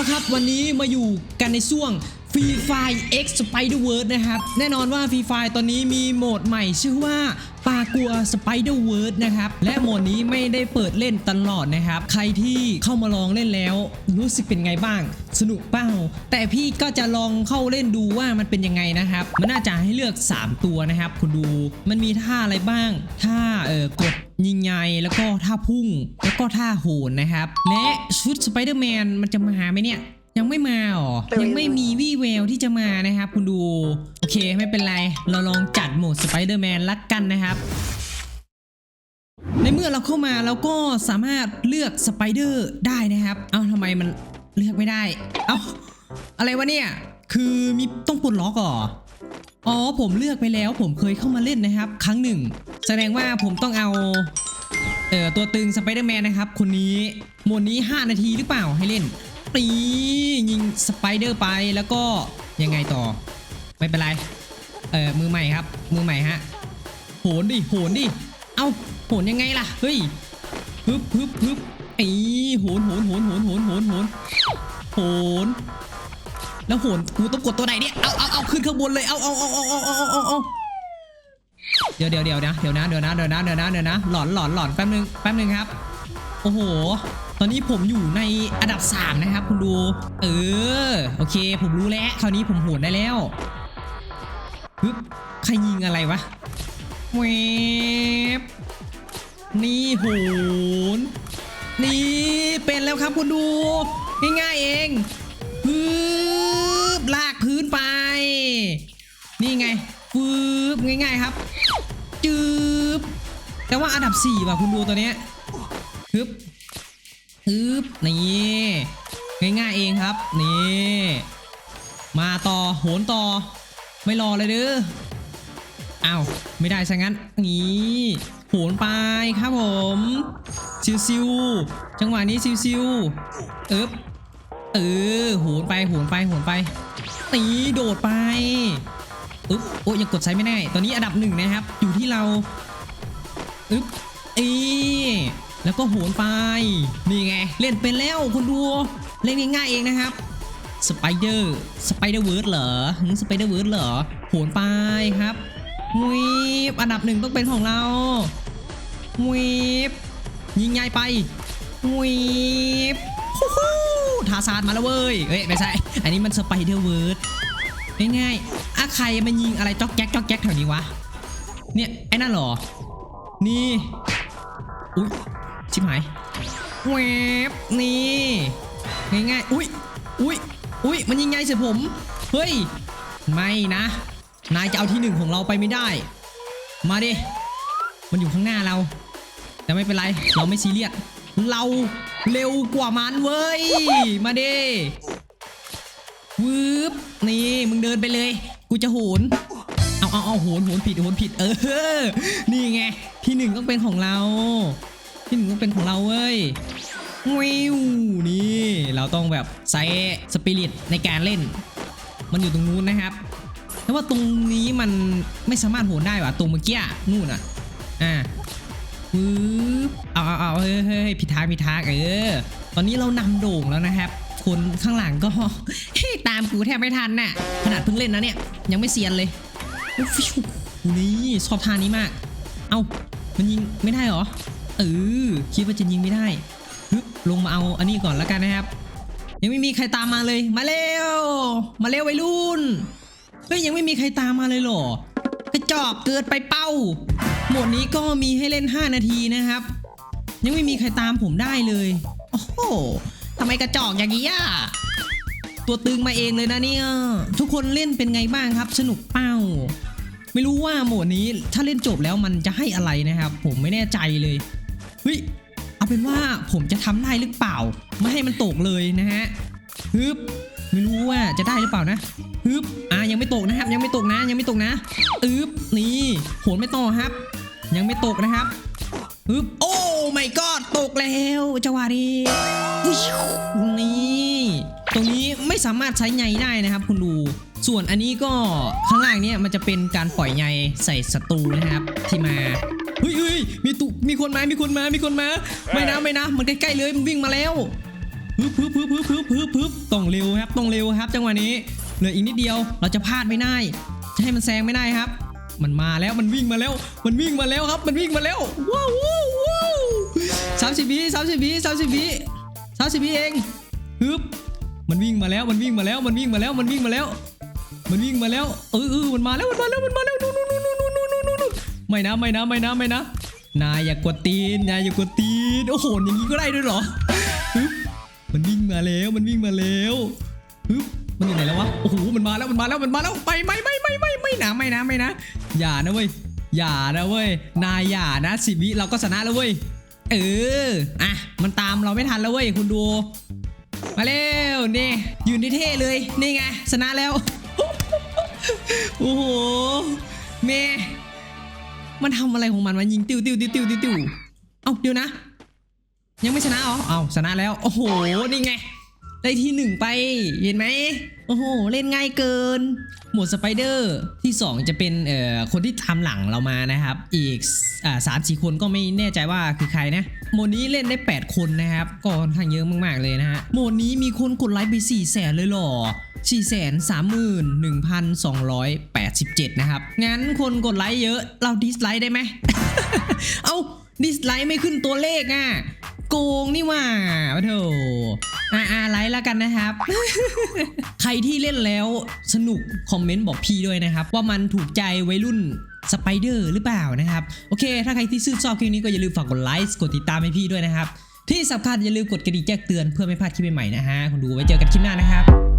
ละครับ วันนี้มาอยู่กันในช่วง Free Fire X Spider Verse นะครับ แน่นอนว่า Free Fire ตอนนี้มีโหมดใหม่ชื่อว่าปากัว Spider Verse นะครับ และโหมดนี้ไม่ได้เปิดเล่นตลอดนะครับ ใครที่เข้ามาลองเล่นแล้ว รู้สึกเป็นไงบ้าง สนุกเปล่า แต่พี่ก็จะลองเข้าเล่นดูว่ามันเป็นยังไงนะครับ มันน่าจะให้เลือก 3 ตัวนะครับ คุณดูมันมีท่าอะไรบ้างท่าเออกด ยิงไงแล้วก็ท่าพุ่งแล้วก็ท่าโหนนะครับ และชุดสไปเดอร์แมนมันจะมาไหมเนี่ย ยังไม่มาหรอ ยังไม่มีวี่แววที่จะมานะครับ คุณดู โอเคไม่เป็นไร เราลองจัดโหมดสไปเดอร์แมนลักกันนะครับในเมื่อเราเข้ามาเราก็สามารถเลือกสไปเดอร์ได้นะครับ เอ้าทำไมมันเลือกไม่ได้ เอ้าอะไรวะเนี่ย คือมีต้องปลดล็อกเหรออ๋อผมเลือกไปแล้วผมเคยเข้ามาเล่นนะครับ ครั้งหนึ่ง แสดงว่าผมต้องเอาเอ่อตัวตึงสไปเดอร์แมนนะครับ คนนี้โหมดนี้ 5 นาทีหรือเปล่าให้เล่นตียิงสไปเดอร์ไปแล้วก็ยังไงต่อ ไม่เป็นไร เอ่อมือใหม่ครับ มือใหม่ฮะโหนดิโหนดิเอ้าโหนยังไงล่ะเฮ้ยฮึบฮึบฮึบไอ้โหนโหนโหนโหนโหนโหนโหนโหนแล้วโหนกูต้องกดตัวไหนเนี่ยเอาเอาเอาขึ้นข้างบนเลยเอาเอาเอาเอาเอาเอาเอา เดี๋ยวเดี๋ยวเดี๋ยวนะเดี๋ยวนะเดี๋ยวนะเดี๋ยวนะเดี๋ยวนะเดี๋ยวนะหลอนหลอนหลอนแป๊บนึงแป๊บนึงครับ โอ้โห ตอนนี้ผมอยู่ในอันดับ 3 นะครับ คุณดู เออ โอเค ผมรู้แล้วคราวนี้ผมโหนได้แล้วฮึบใครยิงอะไรวะเวบนี่โหนนี่เป็นแล้วครับคุณดู ง่ายๆเองฟืบลากพื้นไป นี่ไงฟืบง่าย ๆ ครับ จืบแต่ว่าอันดับ4ว่ะคุณดูตัวเนี้ยฮึบฮึบนี่ง่ายๆเองครับ นี่ มาต่อโหนต่อ ไม่รอเลยเด้ออ้าวไม่ได้ซะงั้นนี่โหนไปครับผมซิวซิวจังหวะนี้ซิวซิวเอ๊บเออโหนไปโหนไปโหนไปตีโดดไป อึ๊บโอ้ยยังกดใช้ไม่ได้ ตอนนี้อันดับหนึ่งนะครับ อยู่ที่เราอึ๊บอีแล้วก็โหนไป นี่ไง เล่นเป็นแล้วคุณดู เล่นง่ายๆเองนะครับสไปเดอร์สไปเดอร์เวิร์ดเหรอสไปเดอร์เวิร์ดเหรอโหนไปครับวิบอันดับหนึ่งต้องเป็นของเราวิบยิงง่ายไปวีบฮู้ฮู้ทาซานมาแล้วเว้ยเอ้ยไม่ใช่ อันนี้มันสไปเดอร์เวิร์ด ง่ายๆอะใครมันยิงอะไรจ๊อกแจ๊กจ๊อกแจ๊กแถวนี้วะ เนี่ย ไอ้นั่นหรอ นี่ อุ้ยชิบหายเวบนี่ง่ายๆอุ้ยอุ้ยอุ้ยมันยิงไงใส่ผม เฮ้ย ไม่นะ นายจะเอาที่หนึ่งของเราไปไม่ได้ มาดิ มันอยู่ข้างหน้าเรา แต่ไม่เป็นไร เราไม่ซีเรียส เราเร็วกว่ามันเว้ย มาดิ วืบนี่มึงเดินไปเลย กูจะโหนเอาเอาเอาโหนโหนผิดโหนผิด เออ นี่ไงที่หนึ่งต้องเป็นของเรา ที่หนึ่งต้องเป็นของเราเว้ยวิวนี่เราต้องแบบใช้สปิริตในการเล่น มันอยู่ตรงนู้นนะครับแต่ว่าตรงนี้มันไม่สามารถโหนได้ว่ะตรงเมื่อกี้นู่นอะอ่าปึ๊บเอาเอาเอาเฮ้ยเฮ้ยผิดทางผิดทางเออ ตอนนี้เรานำโด่งแล้วนะครับ คนข้างหลังก็ตามกูแทบไม่ทันน่ะ ขนาดเพิ่งเล่นนะเนี่ย ยังไม่เซียนเลยอุ๊ยฟิวนี่ชอบทานี้มาก เอามันยิงไม่ได้หรอเออคิดว่าจะยิงไม่ได้ฮึบลงมาเอาอันนี้ก่อนแล้วกันนะครับ ยังไม่มีใครตามมาเลยมาเร็วมาเร็ววัยรุ่นเฮ้ยยังไม่มีใครตามมาเลยหรอกระจอกเกิดไปเป้าหมดนี้ก็มีให้เล่น 5 นาทีนะครับ ยังไม่มีใครตามผมได้เลยโอ้โห ทำไมกระจอกอย่างนี้อะตัวตึงมาเองเลยนะเนี่ยทุกคนเล่นเป็นไงบ้างครับ สนุกเป้า ไม่รู้ว่าโหมดนี้ถ้าเล่นจบแล้วมันจะให้อะไรนะครับ ผมไม่แน่ใจเลยเฮ้ยเอาเป็นว่าผมจะทำได้หรือเปล่า ไม่ให้มันตกเลยนะฮะฮึบไม่รู้ว่าจะได้หรือเปล่านะฮึบอะยังไม่ตกนะครับ ยังไม่ตกนะ ยังไม่ตกนะอึบนี่โหนไม่ต่อครับ ยังไม่ตกนะครับฮึบโอ้ ไม่กอดตกแล้วจังหวะนี้นี่ตรงนี้ไม่สามารถใช้ไงได้นะครับ คุณดูส่วนอันนี้ก็ข้างล่างเนี่ยมันจะเป็นการปล่อยไงใส่ศัตรูนะครับที่มาเฮ้ยเฮ้ยมีตุมีคนมามีคนมามีคนมา ไม่นะไม่นะ มันใกล้ๆเลยมันวิ่งมาแล้วฮึบฮึบฮึบฮึบฮึบฮึบฮึบต้องเร็วครับต้องเร็วครับ จังหวะนี้เหลืออีกนิดเดียวเราจะพลาดไม่ได้จะให้มันแซงไม่ได้ครับ มันมาแล้วมันวิ่งมาแล้ว มันวิ่งมาแล้วครับ มันวิ่งมาแล้วว้าว สามสิบวิสามสิบวิสามสิบวิสามสิบวิเองฮึบมันวิ่งมาแล้วมันวิ่งมาแล้วมันวิ่งมาแล้วมันวิ่งมาแล้ว มันวิ่งมาแล้วเออเออมันมาแล้วมันมาแล้วมันมาแล้วนู่นนู่นนู่นนู่นนู่นนู่นนู่นไม่นะไม่นะไม่นะไม่นะนายอย่ากดตีนนายอย่ากดตีนโอ้โหอย่างนี้ก็ได้ด้วยเหรอฮึบมันวิ่งมาแล้วมันวิ่งมาแล้วฮึบมันอยู่ไหนแล้ววะโอ้โหมันมาแล้วมันมาแล้วมันมาแล้วไปไม่ไม่ไม่ไม่ไม่นะไม่นะไม่นะอย่านะเว้ยอย่านะเว้ยนายอย่านะสิบวิเราก็ชนะแล้วเว้ย เออ อะ มันตามเราไม่ทันแล้วเว้ยคุณดู มาเร็ว นี่ ยืนเท่เลย นี่ไง ชนะแล้ว โอ้โห เม มันทำอะไรของมัน มันยิงติวติวติวติวติวติวเอ้าเดี๋ยวนะ ยังไม่ชนะเหรอเอาชนะแล้ว โอ้โห นี่ไง ได้ที่หนึ่งไป เห็นไหม โอ้โห เล่นง่ายเกิน หมวดสไปเดอร์ที่ 2 จะเป็นเอ่อคนที่ทำหลังเรามานะครับ อีกอ่าสามสี่คนก็ไม่แน่ใจว่าคือใครนะโหมดนี้เล่นได้ 8 คนนะครับก็ค่อนข้างเยอะมากๆเลยนะฮะโหมดนี้มีคนกดไลค์ไป4 0 0แสนเลยหรอ4 3 1 2 8 7 นะครับ งั้นคนกดไลค์เยอะเราดิสไลค์ได้ไหม เอาดิสไลค์ไม่ขึ้นตัวเลขอะ โกงนี่ว่าปะโถอ่าอ่าไลค์แล้วกันนะครับ ใครที่เล่นแล้วสนุกคอมเมนต์บอกพี่ด้วยนะครับ ว่ามันถูกใจวัยรุ่นสไปเดอร์หรือเปล่านะครับ โอเค ถ้าใครที่ชื่นชอบคลิปนี้ก็อย่าลืมฝากกดไลค์กดติดตามให้พี่ด้วยนะครับ ที่สำคัญอย่าลืมกดกระดิ่งแจ้งเตือนเพื่อไม่พลาดคลิปใหม่ๆนะฮะคุณดูไว้เจอกันคลิปหน้านะครับ